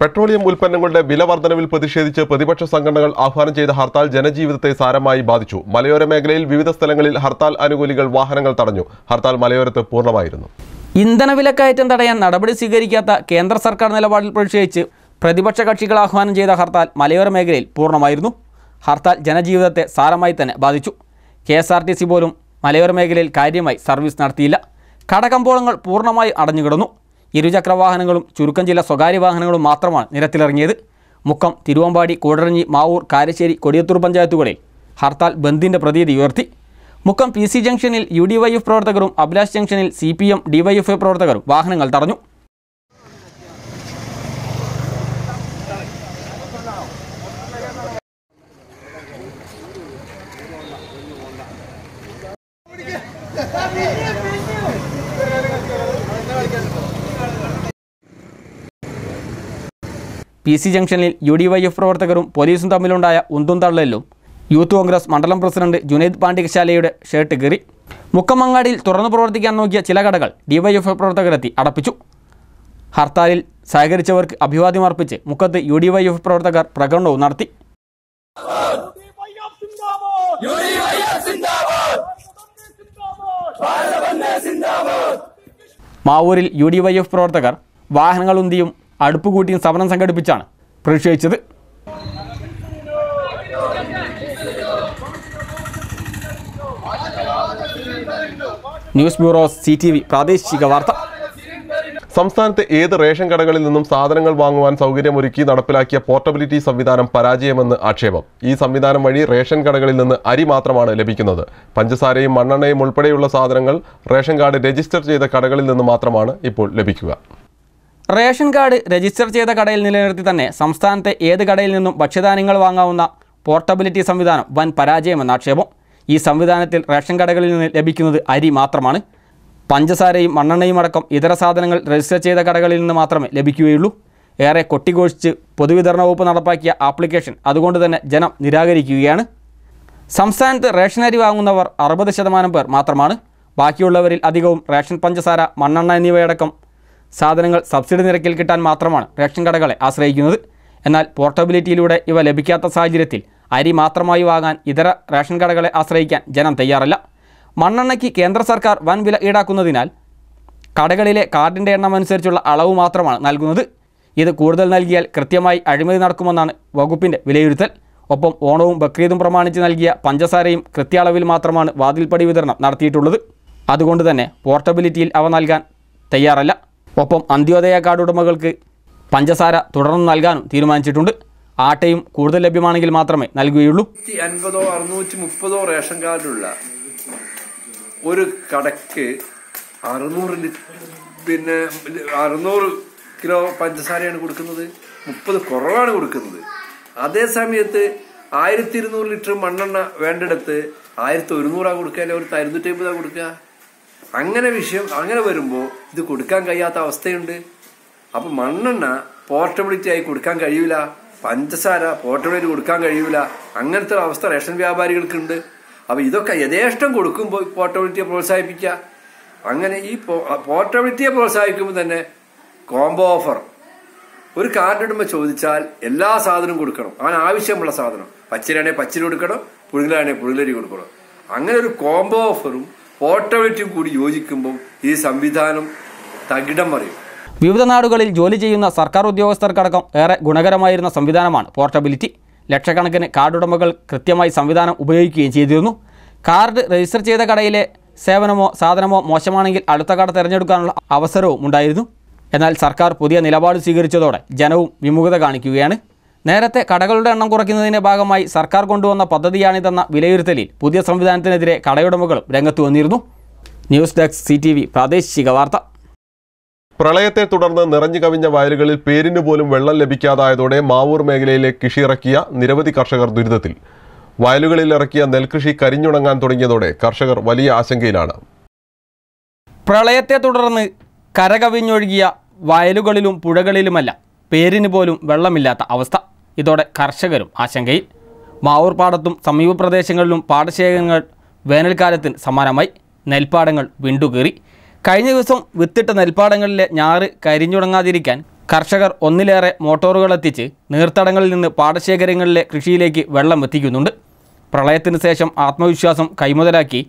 Petroleum ഉൽപ്പന്നങ്ങളുടെ വില വർധനവിൽ പ്രതിഷേധിച്ച് പ്രതിപക്ഷ സംഘടനകൾ ആഹ്വാനം ചെയ്ത ഹർത്താൽ ജനജീവിതത്തെ സാരമായി ബാധിച്ചു. മലയോര മേഖലയിൽ വിവിധ സ്ഥലങ്ങളിൽ ഹർത്താൽ അനുകൂലികൾ വാഹനങ്ങൾ തടഞ്ഞു. ഹർത്താൽ മലയോരത്ത് പൂർണമായിരുന്നു. ഇന്ധനവിലക്കയറ്റം തടയാൻ നടപടി സ്വീകരിക്കാത്ത കേന്ദ്ര സർക്കാർ നിലപാടിൽ പ്രതിഷേധിച്ച് പ്രതിപക്ഷ കക്ഷികൾ ആഹ്വാനം ചെയ്ത ഹർത്താൽ മലയോര മേഖലയിൽ പൂർണമായിരുന്നു. ഹർത്താൽ ജനജീവിതത്തെ സാരമായി തന്നെ ബാധിച്ചു. K S R T C പോലും മലയോര മേഖലയിൽ കാര്യമായി സർവീസ് നടത്തിയില്ല. കടകമ്പോളങ്ങൾ പൂർണമായി അടഞ്ഞുകിടന്നു. ഇരുചക്ര വാഹനങ്ങളും ചുരുക്കം ചില സ്വകാര്യ വാഹനങ്ങളും മാത്രമാണ് നിരത്തിലിറങ്ങിയത്. മുക്കം തിരുവമ്പാടി കൂടരഞ്ഞി മാവൂർ കാരശ്ശേരി കൊടിയത്തൂർ പഞ്ചായത്തുകളിൽ ഹർത്താൽ ബന്ദിന്റെ പ്രതീതി ഉയർത്തി. മുക്കം പി സി ജംഗ്ഷനിൽ യു ഡി വൈ എഫ് പ്രവർത്തകരും അഭിലാഷ് ജംഗ്ഷനിൽ C P M D Y F I പ്രവർത്തകരും വാഹനങ്ങൾ തടഞ്ഞു. പി സി ജംഗ്ഷനിൽ യു ഡി വൈ എഫ് പ്രവർത്തകരും പോലീസും തമ്മിലുണ്ടായ ഉന്തും തള്ളലിലും യൂത്ത് കോൺഗ്രസ് മണ്ഡലം പ്രസിഡന്റ് ജുനൈദ് പാണ്ഡികശാലയുടെ ഷർട്ട് കീറി. മുക്കമങ്ങാടിയിൽ തുറന്നു പ്രവർത്തിക്കാൻ നോക്കിയ ചില കടകൾ ഡിവൈഎഫ് പ്രവർത്തകരെത്തി അടപ്പിച്ചു. ഹർത്താലിൽ സഹകരിച്ചവർക്ക് അഭിവാദ്യം അർപ്പിച്ച് മുക്കത്ത് യു ഡി വൈ എഫ് പ്രവർത്തകർ പ്രകടനവും നടത്തി. മാവൂരിൽ യു ഡി വൈ എഫ് പ്രവർത്തകർ വാഹനങ്ങൾ ഉന്തിയും അടുപ്പ് കൂട്ടിയും സമരം സംഘടിപ്പിച്ചാണ്. പ്രതിഷേധിച്ചത് news bureau C T V പ്രാദേശിക വാർത്ത. സംസ്ഥാനത്തെ ഏത് റേഷൻ കടകളിൽ നിന്നും സാധനങ്ങൾ വാങ്ങുവാൻ സൗകര്യമൊരുക്കി നടപ്പിലാക്കിയ പോർട്ടബിലിറ്റി സംവിധാനം പരാജയമെന്ന് ആക്ഷേപം. ഈ സംവിധാനം വഴി റേഷൻ കടകളിൽ നിന്ന് അരി മാത്രമാണ് ലഭിക്കുന്നത്. പഞ്ചസാരയും മണ്ണെണ്ണയും ഉൾപ്പെടെയുള്ള സാധനങ്ങൾ റേഷൻ കാർഡ് രജിസ്റ്റർ ചെയ്ത കടകളിൽ നിന്ന് മാത്രമാണ് ഇപ്പോൾ ലഭിക്കുക. റേഷൻ കാർഡ് രജിസ്റ്റർ ചെയ്ത കടയിൽ നിലനിർത്തി തന്നെ സംസ്ഥാനത്തെ ഏത് കടയിൽ നിന്നും ഭക്ഷ്യധാന്യങ്ങൾ വാങ്ങാവുന്ന പോർട്ടബിലിറ്റി സംവിധാനം വൻ പരാജയമെന്ന ആക്ഷേപം. ഈ സംവിധാനത്തിൽ റേഷൻ കടകളിൽ നിന്ന് ലഭിക്കുന്നത് അരി മാത്രമാണ്. പഞ്ചസാരയും മണ്ണെണ്ണയും അടക്കം ഇതര സാധനങ്ങൾ രജിസ്റ്റർ ചെയ്ത കടകളിൽ നിന്ന് മാത്രമേ ലഭിക്കുകയുള്ളൂ. ഏറെ കൊട്ടിഘോഷിച്ച് പൊതുവിതരണ വകുപ്പ് നടപ്പാക്കിയ ആപ്ലിക്കേഷൻ അതുകൊണ്ട് തന്നെ ജനം നിരാകരിക്കുകയാണ്. സംസ്ഥാനത്ത് റേഷൻ അരി വാങ്ങുന്നവർ അറുപത് ശതമാനം പേർ മാത്രമാണ്. ബാക്കിയുള്ളവരിൽ അധികവും റേഷൻ പഞ്ചസാര മണ്ണെണ്ണ എന്നിവയടക്കം സാധനങ്ങൾ സബ്സിഡി നിരക്കിൽ കിട്ടാൻ മാത്രമാണ് റേഷൻ കടകളെ ആശ്രയിക്കുന്നത്. എന്നാൽ പോർട്ടബിലിറ്റിയിലൂടെ ഇവ ലഭിക്കാത്ത സാഹചര്യത്തിൽ അരി മാത്രമായി വാങ്ങാൻ ഇതര റേഷൻ കടകളെ ആശ്രയിക്കാൻ ജനം തയ്യാറല്ല. മണ്ണെണ്ണയ്ക്ക് കേന്ദ്ര സർക്കാർ വൻ വില ഈടാക്കുന്നതിനാൽ കടകളിലെ കാർഡിന്റെ എണ്ണം അനുസരിച്ചുള്ള അളവ് മാത്രമാണ് നൽകുന്നത്. ഇത് കൂടുതൽ നൽകിയാൽ കൃത്യമായി അഴിമതി നടക്കുമെന്നാണ് വകുപ്പിന്റെ വിലയിരുത്തൽ. ഒപ്പം ഓണവും ബക്രീദും പ്രമാണിച്ച് നൽകിയ പഞ്ചസാരയും കൃത്യ മാത്രമാണ് വാതിൽപ്പടി വിതരണം നടത്തിയിട്ടുള്ളത്. അതുകൊണ്ട് തന്നെ പോർട്ടബിലിറ്റിയിൽ അവ നൽകാൻ തയ്യാറല്ല. ഒപ്പം അന്ത്യോദയ കാർഡ് ഉടമകൾക്ക് പഞ്ചസാര തുടർന്ന് നൽകാനും തീരുമാനിച്ചിട്ടുണ്ട്. ആട്ടയും കൂടുതൽ ലഭ്യമാണെങ്കിൽ മാത്രമേ നൽകുകയുള്ളൂ. അൻപതോ അറുന്നൂറ്റി മുപ്പതോ റേഷൻ കാർഡുള്ള ഒരു കടക്ക് അറുന്നൂറ് പിന്നെ അറുന്നൂറ് കിലോ പഞ്ചസാരയാണ് കൊടുക്കുന്നത്. മുപ്പത് കുറവാണ് കൊടുക്കുന്നത്. അതേ സമയത്ത് ആയിരത്തി ഇരുന്നൂറ് ലിറ്റർ മണ്ണെണ്ണ വേണ്ടെടുത്ത് ആയിരത്തി ഒരുന്നൂറാ കൊടുക്കുക അല്ലെങ്കിൽ ഒരു അറുന്നൂറ്റി അമ്പതാ കൊടുക്കുക അങ്ങനെ വിഷയം അങ്ങനെ വരുമ്പോൾ ഇത് കൊടുക്കാൻ കഴിയാത്ത അവസ്ഥയുണ്ട്. അപ്പൊ മണ്ണെണ്ണ പോർട്ടബിലിറ്റി ആയി കൊടുക്കാൻ കഴിയൂല. പഞ്ചസാര പോർട്ടബിലിറ്റി കൊടുക്കാൻ കഴിയൂല. അങ്ങനത്തെ അവസ്ഥ റേഷൻ വ്യാപാരികൾക്കുണ്ട്. അപ്പൊ ഇതൊക്കെ യഥേഷ്ടം കൊടുക്കുമ്പോൾ പോർട്ടബിലിറ്റിയെ പ്രോത്സാഹിപ്പിക്കുക. അങ്ങനെ ഈ പോർട്ടബിലിറ്റിയെ പ്രോത്സാഹിക്കുമ്പോൾ തന്നെ കോംബോ ഓഫർ ഒരു കാർഡ് ഇടുമ്പോൾ ചോദിച്ചാൽ എല്ലാ സാധനവും കൊടുക്കണം. അവൻ ആവശ്യമുള്ള സാധനം. പച്ചരിയാണെങ്കിൽ പച്ചരി കൊടുക്കണം പുഴുങ്ങലാണെങ്കിൽ പുഴുങ്ങലരി കൊടുക്കണം. അങ്ങനെ ഒരു കോംബോ ഓഫറും പോർട്ടബിലിറ്റിയും കൂടി യോജിക്കുമ്പോൾ ഈ സംവിധാനം തകിടം മറിയും. വിവിധ നാടുകളിൽ ജോലി ചെയ്യുന്ന സർക്കാർ ഉദ്യോഗസ്ഥർക്കടക്കം ഏറെ ഗുണകരമായിരുന്ന സംവിധാനമാണ് പോർട്ടബിലിറ്റി. ലക്ഷക്കണക്കിന് കാർഡ് ഉടമകൾ കൃത്യമായി സംവിധാനം ഉപയോഗിക്കുകയും ചെയ്തിരുന്നു. കാർഡ് രജിസ്റ്റർ ചെയ്ത കടയിലെ സേവനമോ സാധനമോ മോശമാണെങ്കിൽ അടുത്ത കട തിരഞ്ഞെടുക്കാനുള്ള അവസരവും ഉണ്ടായിരുന്നു. എന്നാൽ സർക്കാർ പുതിയ നിലപാട് സ്വീകരിച്ചതോടെ ജനവും വിമുഖത കാണിക്കുകയാണ്. നേരത്തെ കടകളുടെ എണ്ണം കുറയ്ക്കുന്നതിന്റെ ഭാഗമായി സർക്കാർ കൊണ്ടുവന്ന പദ്ധതിയാണിതെന്ന വിലയിരുത്തലിൽ പുതിയ സംവിധാനത്തിനെതിരെ കടയുടമകളും രംഗത്ത് വന്നിരുന്നു. ന്യൂസ് ഡെസ്ക് സി പ്രാദേശിക വാർത്ത. പ്രളയത്തെ തുടർന്ന് നിറഞ്ഞു കവിഞ്ഞ വയലുകളിൽ പേരിന് പോലും വെള്ളം ലഭിക്കാതായതോടെ മാവൂർ മേഖലയിലെ കൃഷിയിറക്കിയ നിരവധി കർഷകർ ദുരിതത്തിൽ. വയലുകളിൽ ഇറക്കിയ നെൽകൃഷി കരിഞ്ഞുണങ്ങാൻ തുടങ്ങിയതോടെ കർഷകർ വലിയ ആശങ്കയിലാണ്. പ്രളയത്തെ തുടർന്ന് കരകവിഞ്ഞൊഴുകിയ വയലുകളിലും പുഴകളിലുമല്ല പേരിന് പോലും വെള്ളമില്ലാത്ത അവസ്ഥ. ഇതോടെ കർഷകരും ആശങ്കയിൽ. മാവൂർ പാടത്തും സമീപ പ്രദേശങ്ങളിലും പാടശേഖരങ്ങൾ വേനൽക്കാലത്തിന് സമാനമായി. നെൽപ്പാടങ്ങൾ വിണ്ടുകീറി. കഴിഞ്ഞ ദിവസം വിത്തിട്ട നെൽപ്പാടങ്ങളിലെ ഞാറ് കരിഞ്ഞുടങ്ങാതിരിക്കാൻ കർഷകർ ഒന്നിലേറെ മോട്ടോറുകൾ എത്തിച്ച് നീർത്തടങ്ങളിൽ നിന്ന് പാടശേഖരങ്ങളിലെ കൃഷിയിലേക്ക് വെള്ളം എത്തിക്കുന്നുണ്ട്. പ്രളയത്തിന് ശേഷം ആത്മവിശ്വാസം കൈമുതലാക്കി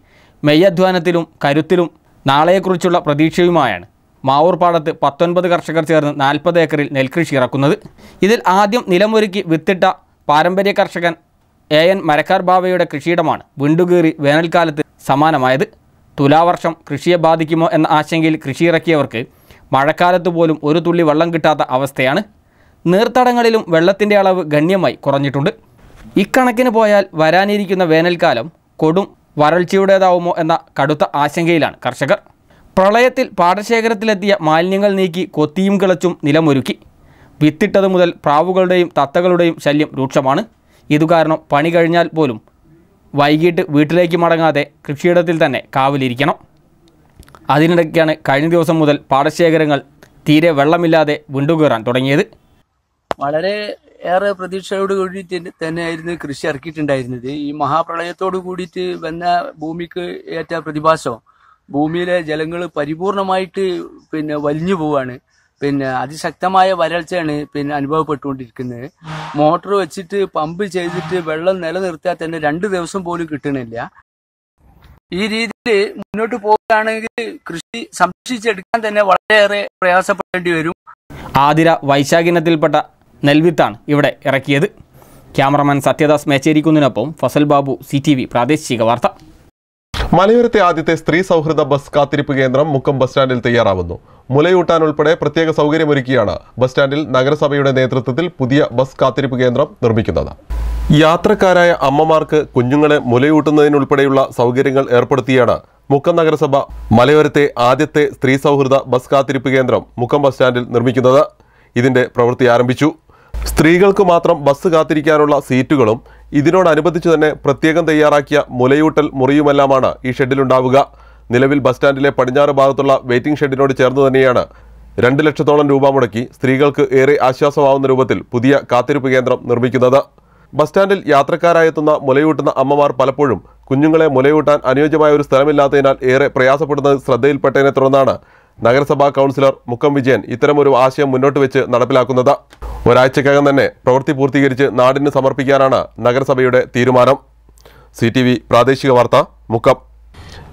മെയ്യധ്വാനത്തിലും കരുത്തിലും നാളെയെക്കുറിച്ചുള്ള പ്രതീക്ഷയുമായാണ് മാവൂർ പാടത്ത് പത്തൊൻപത് കർഷകർ ചേർന്ന് നാൽപ്പത് ഏക്കറിൽ നെൽകൃഷി ഇറക്കുന്നത്. ഇതിൽ ആദ്യം നിലമൊരുക്കി വിത്തിട്ട പാരമ്പര്യ കർഷകൻ എ എൻ മരക്കാർ ബാവയുടെ കൃഷിയിടമാണ് വിണ്ടുകീറി വേനൽക്കാലത്ത് സമാനമായത്. തുലാവർഷം കൃഷിയെ ബാധിക്കുമോ എന്ന ആശങ്കയിൽ കൃഷി ഇറക്കിയവർക്ക് മഴക്കാലത്ത് പോലും ഒരു തുള്ളി വെള്ളം കിട്ടാത്ത അവസ്ഥയാണ്. നീർത്തടങ്ങളിലും വെള്ളത്തിന്റെ അളവ് ഗണ്യമായി കുറഞ്ഞിട്ടുണ്ട്. ഇക്കണക്കിന് പോയാൽ വരാനിരിക്കുന്ന വേനൽക്കാലം കൊടും വരൾച്ചയുടേതാവുമോ എന്ന കടുത്ത ആശങ്കയിലാണ് കർഷകർ. പ്രളയത്തിൽ പാടശേഖരത്തിലെത്തിയ മാലിന്യങ്ങൾ നീക്കി കൊത്തിയും കിളച്ചും നിലമൊരുക്കി. വിത്തിട്ടത് മുതൽ പ്രാവുകളുടെയും തത്തകളുടെയും ശല്യം രൂക്ഷമാണ്. ഇതുകാരണം പണി കഴിഞ്ഞാൽ പോലും വൈകിട്ട് വീട്ടിലേക്ക് മടങ്ങാതെ കൃഷിയിടത്തിൽ തന്നെ കാവലിരിക്കണം. അതിനിടയ്ക്കാണ് കഴിഞ്ഞ ദിവസം മുതൽ പാടശേഖരങ്ങൾ തീരെ വെള്ളമില്ലാതെ വിണ്ടുകയറാൻ തുടങ്ങിയത്. വളരെ ഏറെ പ്രതീക്ഷയോട് കൂടിയിട്ട് തന്നെയായിരുന്നു കൃഷി ഇറക്കിയിട്ടുണ്ടായിരുന്നത്. ഈ മഹാപ്രളയത്തോട് കൂടിയിട്ട് വന്ന ഭൂമിക്ക് ഏറ്റ പ്രതിഭാസം ഭൂമിയിലെ ജലങ്ങൾ പരിപൂർണമായിട്ട് പിന്നെ വലിഞ്ഞു പോവാണ്. പിന്നെ അതിശക്തമായ വരൾച്ചയാണ് പിന്നെ അനുഭവപ്പെട്ടുകൊണ്ടിരിക്കുന്നത്. മോട്ടോർ വെച്ചിട്ട് പമ്പ് ചെയ്തിട്ട് വെള്ളം നിലനിർത്തിയാൽ തന്നെ രണ്ട് ദിവസം പോലും കിട്ടണില്ല. ഈ രീതിയിൽ മുന്നോട്ട് പോവുകയാണെങ്കിൽ കൃഷി സംരക്ഷിച്ചെടുക്കാൻ തന്നെ വളരെയേറെ പ്രയാസപ്പെടേണ്ടി വരും. ആതിര വൈശാഖിനത്തിൽപ്പെട്ട നെൽവിത്താണ് ഇവിടെ ഇറക്കിയത്. ക്യാമറമാൻ സത്യദാസ് മേച്ചേരിക്കുന്നതിനൊപ്പം ഫസൽ ബാബു സി പ്രാദേശിക വാർത്ത. മലയോരത്തെ ആദ്യത്തെ സ്ത്രീ സൗഹൃദ ബസ് കാത്തിരിപ്പ് കേന്ദ്രം മുക്കം ബസ് സ്റ്റാൻഡിൽ തയ്യാറാവുന്നു. മുലയൂട്ടാൻ ഉൾപ്പെടെ പ്രത്യേക സൗകര്യമൊരുക്കിയാണ് ബസ് സ്റ്റാൻഡിൽ നഗരസഭയുടെ നേതൃത്വത്തിൽ പുതിയ ബസ് കാത്തിരിപ്പ് കേന്ദ്രം നിർമ്മിക്കുന്നത്. യാത്രക്കാരായ അമ്മമാർക്ക് കുഞ്ഞുങ്ങളെ മുലയൂട്ടുന്നതിനുൾപ്പെടെയുള്ള സൗകര്യങ്ങൾ ഏർപ്പെടുത്തിയാണ് മുക്കം നഗരസഭ മലയോരത്തെ ആദ്യത്തെ സ്ത്രീ സൗഹൃദ ബസ് കാത്തിരിപ്പ് കേന്ദ്രം മുക്കം ബസ് സ്റ്റാൻഡിൽ നിർമ്മിക്കുന്നത്. ഇതിന്റെ പ്രവൃത്തി ആരംഭിച്ചു. സ്ത്രീകൾക്ക് മാത്രം ബസ് കാത്തിരിക്കാനുള്ള സീറ്റുകളും ഇതിനോടനുബന്ധിച്ച് തന്നെ പ്രത്യേകം തയ്യാറാക്കിയ മുലയൂട്ടൽ മുറിയുമെല്ലാമാണ് ഈ ഷെഡിലുണ്ടാവുക. നിലവിൽ ബസ് സ്റ്റാൻഡിലെ പടിഞ്ഞാറ് ഭാഗത്തുള്ള വെയിറ്റിംഗ് ഷെഡിനോട് ചേർന്ന് തന്നെയാണ് രണ്ട് ലക്ഷത്തോളം രൂപ മുടക്കി സ്ത്രീകൾക്ക് ഏറെ ആശ്വാസമാവുന്ന രൂപത്തിൽ പുതിയ കാത്തിരിപ്പ് കേന്ദ്രം നിർമ്മിക്കുന്നത്. ബസ് സ്റ്റാൻഡിൽ യാത്രക്കാരായെത്തുന്ന മുലയൂട്ടുന്ന അമ്മമാർ പലപ്പോഴും കുഞ്ഞുങ്ങളെ മുലയൂട്ടാൻ അനുയോജ്യമായ ഒരു സ്ഥലമില്ലാത്തതിനാൽ ഏറെ പ്രയാസപ്പെടുന്നത് ശ്രദ്ധയിൽപ്പെട്ടതിനെ തുടർന്നാണ് നഗരസഭാ കൗൺസിലർ മുക്കം വിജയൻ ഇത്തരമൊരു ആശയം മുന്നോട്ട് വെച്ച് നടപ്പിലാക്കുന്നത്. ഒരാഴ്ചക്കകം തന്നെ പ്രവൃത്തി പൂർത്തീകരിച്ച് നാടിന് സമർപ്പിക്കാനാണ് നഗരസഭയുടെ തീരുമാനം. സി പ്രാദേശിക വാർത്ത മുക്കം.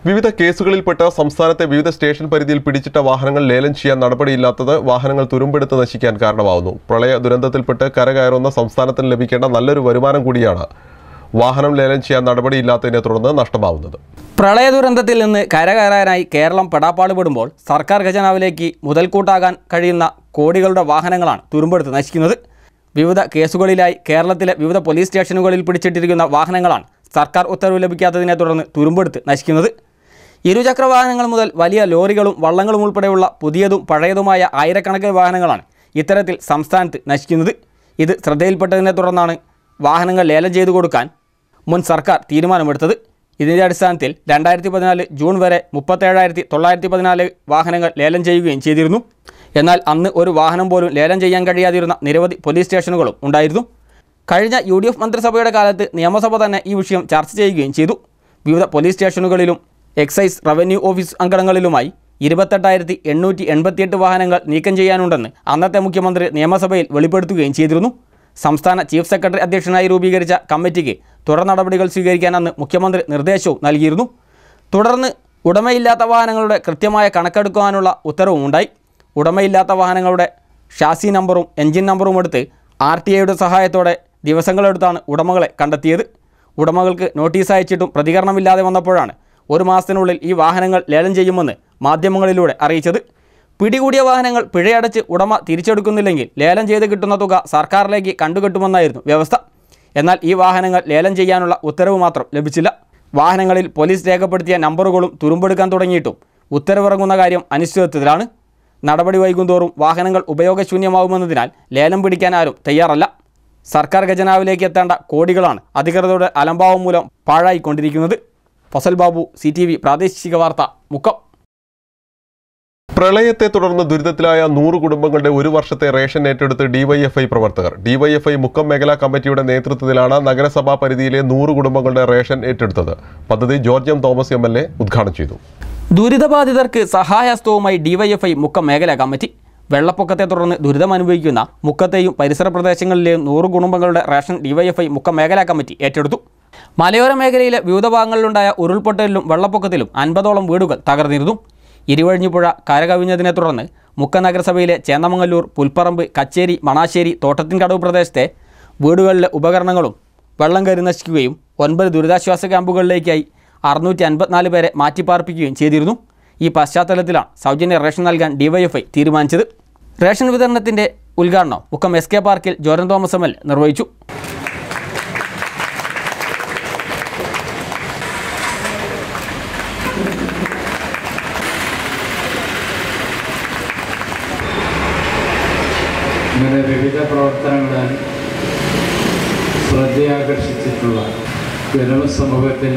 വിവിധ കേസുകളിൽപ്പെട്ട സംസ്ഥാനത്തെ വിവിധ സ്റ്റേഷൻ പരിധിയിൽ പിടിച്ചിട്ട വാഹനങ്ങൾ ലേലം ചെയ്യാൻ നടപടിയില്ലാത്തത് വാഹനങ്ങൾ തുരുമ്പെടുത്ത് നശിക്കാൻ കാരണമാവുന്നു. പ്രളയ ദുരന്തത്തിൽപ്പെട്ട് കരകയറുന്ന സംസ്ഥാനത്തിന് ലഭിക്കേണ്ട നല്ലൊരു വരുമാനം കൂടിയാണ് വാഹനം ലേലം ചെയ്യാൻ നടപടിയില്ലാത്തതിനെ തുടർന്ന് നഷ്ടമാവുന്നത്. പ്രളയ ദുരന്തത്തിൽ നിന്ന് കരകയറാനായി കേരളം പെടാപ്പാടുപെടുമ്പോൾ സർക്കാർ ഖജനാവിലേക്ക് മുതൽക്കൂട്ടാകാൻ കഴിയുന്ന കോടികളുടെ വാഹനങ്ങളാണ് തുരുമ്പെടുത്ത് നശിക്കുന്നത്. വിവിധ കേസുകളിലായി കേരളത്തിലെ വിവിധ പോലീസ് സ്റ്റേഷനുകളിൽ പിടിച്ചിട്ടിരിക്കുന്ന വാഹനങ്ങളാണ് സർക്കാർ ഉത്തരവ് ലഭിക്കാത്തതിനെ തുടർന്ന് തുരുമ്പെടുത്ത് നശിക്കുന്നത്. ഇരുചക്ര വാഹനങ്ങൾ മുതൽ വലിയ ലോറികളും വള്ളങ്ങളും ഉൾപ്പെടെയുള്ള പുതിയതും പഴയതുമായ ആയിരക്കണക്കിന് വാഹനങ്ങളാണ് ഇത്തരത്തിൽ സംസ്ഥാനത്ത് നശിക്കുന്നത്. ഇത് ശ്രദ്ധയിൽപ്പെട്ടതിനെ തുടർന്നാണ് വാഹനങ്ങൾ ലേലം ചെയ്തു കൊടുക്കാൻ മുൻ സർക്കാർ തീരുമാനമെടുത്തത്. ഇതിന്റെ അടിസ്ഥാനത്തിൽ രണ്ടായിരത്തി പതിനാല് ജൂൺ വരെ മുപ്പത്തേഴായിരത്തി തൊള്ളായിരത്തി പതിനാല് വാഹനങ്ങൾ ലേലം ചെയ്യുകയും ചെയ്തിരുന്നു. എന്നാൽ അന്ന് ഒരു വാഹനം പോലും ലേലം ചെയ്യാൻ കഴിയാതിരുന്ന നിരവധി പോലീസ് സ്റ്റേഷനുകളും ഉണ്ടായിരുന്നു. കഴിഞ്ഞ യു ഡി എഫ് മന്ത്രിസഭയുടെ കാലത്ത് നിയമസഭ തന്നെ ഈ വിഷയം ചർച്ച ചെയ്യുകയും ചെയ്തു. വിവിധ പോലീസ് സ്റ്റേഷനുകളിലും എക്സൈസ് റവന്യൂ ഓഫീസ് അങ്കണങ്ങളിലുമായി ഇരുപത്തെട്ടായിരത്തി എണ്ണൂറ്റി എൺപത്തിയെട്ട് വാഹനങ്ങൾ നീക്കം ചെയ്യാനുണ്ടെന്ന് അന്നത്തെ മുഖ്യമന്ത്രി നിയമസഭയിൽ വെളിപ്പെടുത്തുകയും ചെയ്തിരുന്നു. സംസ്ഥാന ചീഫ് സെക്രട്ടറി അധ്യക്ഷനായി രൂപീകരിച്ച കമ്മിറ്റിക്ക് തുടർ നടപടികൾ സ്വീകരിക്കാൻ അന്ന് മുഖ്യമന്ത്രി നിർദ്ദേശവും നൽകിയിരുന്നു. തുടർന്ന് ഉടമയില്ലാത്ത വാഹനങ്ങളുടെ കൃത്യമായ കണക്കെടുക്കുവാനുള്ള ഉത്തരവും ഉണ്ടായി. ഉടമയില്ലാത്ത വാഹനങ്ങളുടെ ഷാസി നമ്പറും എൻജിൻ നമ്പറും എടുത്ത് ആർ ടി ഐയുടെ സഹായത്തോടെ ദിവസങ്ങളെടുത്താണ് ഉടമകളെ കണ്ടെത്തിയത്. ഉടമകൾക്ക് നോട്ടീസ് അയച്ചിട്ടും പ്രതികരണമില്ലാതെ വന്നപ്പോഴാണ് ഒരു മാസത്തിനുള്ളിൽ ഈ വാഹനങ്ങൾ ലേലം ചെയ്യുമെന്ന് മാധ്യമങ്ങളിലൂടെ അറിയിച്ചത്. പിടികൂടിയ വാഹനങ്ങൾ പിഴയടച്ച് ഉടമ തിരിച്ചെടുക്കുന്നില്ലെങ്കിൽ ലേലം ചെയ്ത് കിട്ടുന്ന തുക സർക്കാരിലേക്ക് കണ്ടുകെട്ടുമെന്നായിരുന്നു വ്യവസ്ഥ. എന്നാൽ ഈ വാഹനങ്ങൾ ലേലം ചെയ്യാനുള്ള ഉത്തരവ് മാത്രം ലഭിച്ചില്ല. വാഹനങ്ങളിൽ പോലീസ് രേഖപ്പെടുത്തിയ നമ്പറുകളും തുരുമ്പെടുക്കാൻ തുടങ്ങിയിട്ടും ഉത്തരവിറങ്ങുന്ന കാര്യം അനിശ്ചിതത്വത്തിലാണ്. നടപടി വൈകുന്തോറും വാഹനങ്ങൾ ഉപയോഗശൂന്യമാവുമെന്നതിനാൽ ലേലം പിടിക്കാൻ ആരും തയ്യാറല്ല. സർക്കാർ ഖജനാവിലേക്ക് എത്തേണ്ട കോടികളാണ് അധികൃതരുടെ അലംഭാവം മൂലം പാഴായിക്കൊണ്ടിരിക്കുന്നത്. ഫസൽ ബാബു സി പ്രാദേശിക വാർത്ത മുക്കം. പ്രളയത്തെ തുടർന്ന് ദുരിതത്തിലായ നൂറ് കുടുംബങ്ങളുടെ ഒരു വർഷത്തെ റേഷൻ ഏറ്റെടുത്ത് ഡിവൈഎഫ്ഐ പ്രവർത്തകർ. ഡിവൈഎഫ്ഐ മുക്കം മേഖലാ കമ്മിറ്റിയുടെ നേതൃത്വത്തിലാണ് നഗരസഭാ പരിധിയിലെ നൂറ് കുടുംബങ്ങളുടെ റേഷൻ ഏറ്റെടുത്തത്. പദ്ധതി George M Thomas M L A ഉദ്ഘാടനം ചെയ്തു. ദുരിതബാധിതർക്ക് സഹായഹസ്തവുമായി ഡിവൈഎഫ്ഐ മുക്കം മേഖലാ കമ്മിറ്റി. വെള്ളപ്പൊക്കത്തെ തുടർന്ന് ദുരിതം അനുഭവിക്കുന്ന മുക്കത്തെയും പരിസര പ്രദേശങ്ങളിലെയും നൂറ് കുടുംബങ്ങളുടെ റേഷൻ ഡിവൈഎഫ്ഐ മുക്കം മേഖലാ കമ്മിറ്റി ഏറ്റെടുത്തു. മലയോര മേഖലയിലെ വിവിധ ഭാഗങ്ങളിലുണ്ടായ ഉരുൾപൊട്ടലിലും വെള്ളപ്പൊക്കത്തിലും അൻപതോളം വീടുകൾ തകർന്നിരുന്നു. ഇരുവഴിഞ്ഞുപുഴ കരകവിഞ്ഞതിനെ തുടർന്ന് മുക്ക നഗരസഭയിലെ ചേന്നമംഗല്ലൂർ പുൽപ്പറമ്പ് കച്ചേരി മണാശ്ശേരി തോട്ടത്തിൻകടവ് പ്രദേശത്തെ വീടുകളിലെ ഉപകരണങ്ങളും വെള്ളം കയറി നശിക്കുകയും ഒൻപത് ദുരിതാശ്വാസ ക്യാമ്പുകളിലേക്കായി അറുന്നൂറ്റി അൻപത്തിനാല് പേരെ മാറ്റിപ്പാർപ്പിക്കുകയും ചെയ്തിരുന്നു. ഈ പശ്ചാത്തലത്തിലാണ് സൗജന്യ റേഷൻ നൽകാൻ ഡിവൈഎഫ്ഐ തീരുമാനിച്ചത്. റേഷൻ വിതരണത്തിന്റെ ഉദ്ഘാടനം മുക്കം എസ് കെ പാർക്കിൽ ജോരൻ തോമസ് എം എൽ നിർവഹിച്ചു. വിവിധ പ്രവർത്തനങ്ങളാൽ ശ്രദ്ധയാകർഷിച്ചിട്ടുള്ള കേരള സമൂഹത്തിൽ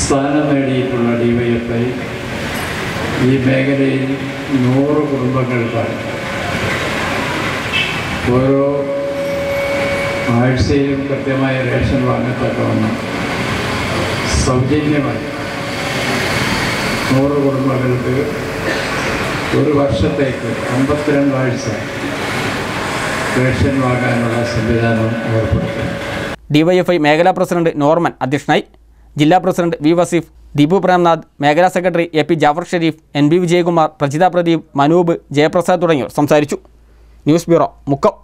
സ്ഥാനം നേടിയിട്ടുള്ള ഡി വൈ എഫ് ഐ ഈ മേഖലയിൽ നൂറ് കുടുംബങ്ങൾക്കാണ്. ഓരോ ആഴ്ചയിലും കൃത്യമായ റേഷൻ വാങ്ങത്തക്കവണ്ണം സൗജന്യമായി നൂറ് കുടുംബങ്ങൾക്ക് ഒരു വർഷത്തേക്ക് അമ്പത്തിരണ്ട് ആഴ്ച റേഷൻ സംവിധാനം ഏർപ്പെടുത്തും ഡിവൈഎഫ്ഐ മേഖലാ പ്രസിഡന്റ് നോർമൻ അധ്യക്ഷനായി. ജില്ലാ പ്രസിഡന്റ് വി വസീഫ് ദീപു പ്രേംനാഥ് മേഖലാ secretary A P Jafar Sherif N B Vijayakumar Prajitha Pradeep Manoop Jayaprasad തുടങ്ങിയവർ സംസാരിച്ചു. News bureau Mukkam.